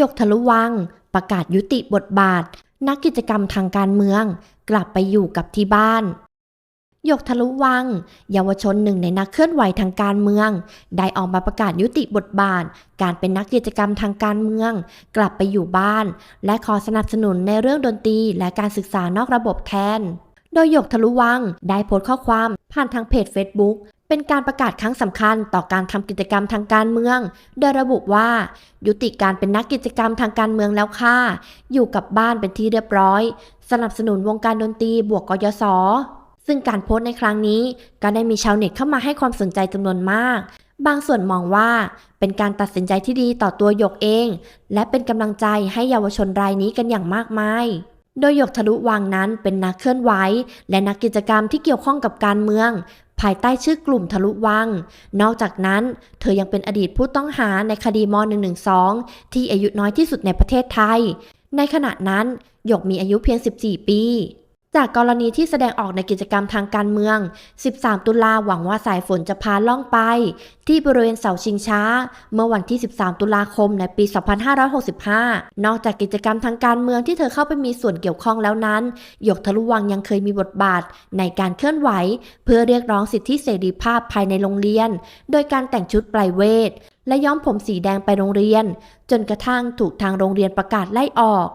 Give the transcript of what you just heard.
ยกทะลุวัง ประกาศยุติบทบาท นักกิจกรรมทางการเมือง กลับไปอยู่กับที่บ้านยกทะลุวัง เยาวชนหนึ่งในนักเคลื่อนไหวทางการเมือง ได้ออกมาประกาศยุติบทบาท การเป็นนักกิจกรรมทางการเมือง กลับไปอยู่บ้าน และขอสนับสนุนในเรื่องดนตรีและการศึกษานอกระบบแทน โดยหยกทะลุวัง ได้โพสต์ข้อความ ผ่านทางเพจ Facebook เป็นการประกาศครั้งสำคัญต่อการทำกิจกรรมทางการเมือง โดยระบุว่า ยุติการเป็นนักกิจกรรมทางการเมืองแล้วค่ะ อยู่กับบ้านเป็นที่เรียบร้อย สนับสนุนวงการดนตรีบวกกยศซึ่งการโพสต์ในครั้งนี้ ก็ได้มีชาวเน็ตเข้ามาให้ความสนใจจำนวนมาก บางส่วนมองว่าเป็นการตัดสินใจที่ดีต่อตัวหยกเอง และเป็นกำลังใจให้เยาวชนรายนี้กันอย่างมากมาย โดยหยกทะลุวังนั้นเป็นนักเคลื่อนไหวและนักกิจกรรมที่เกี่ยวข้องกับการเมือง ภายใต้ชื่อกลุ่มทะลุวัง นอกจากนั้น เธอยังเป็นอดีตผู้ต้องหาในคดีม .112 ที่อายุน้อยที่สุดในประเทศไทย ในขณะนั้นหยกมีอายุเพียง 14 ปี จากกรณีที่แสดงออกในกิจกรรมทางการเมือง 13 ตุลาหวังว่าสายฝนจะพาล่องไป ที่บริเวณเสาชิงช้า เมื่อวันที่ 13 ตุลาคมในปี 2565 นอกจากกิจกรรมทางการเมืองที่เธอเข้าไปมีส่วนเกี่ยวข้องแล้วนั้น หยกทะลุวังยังเคยมีบทบาทในการเคลื่อนไหว เพื่อเรียกร้องสิทธิเสรีภาพภายในโรงเรียน โดยการแต่งชุดปลายเวท และย้อมผมสีแดงไปโรงเรียน จนกระทั่งถูกทางโรงเรียนประกาศไล่ออก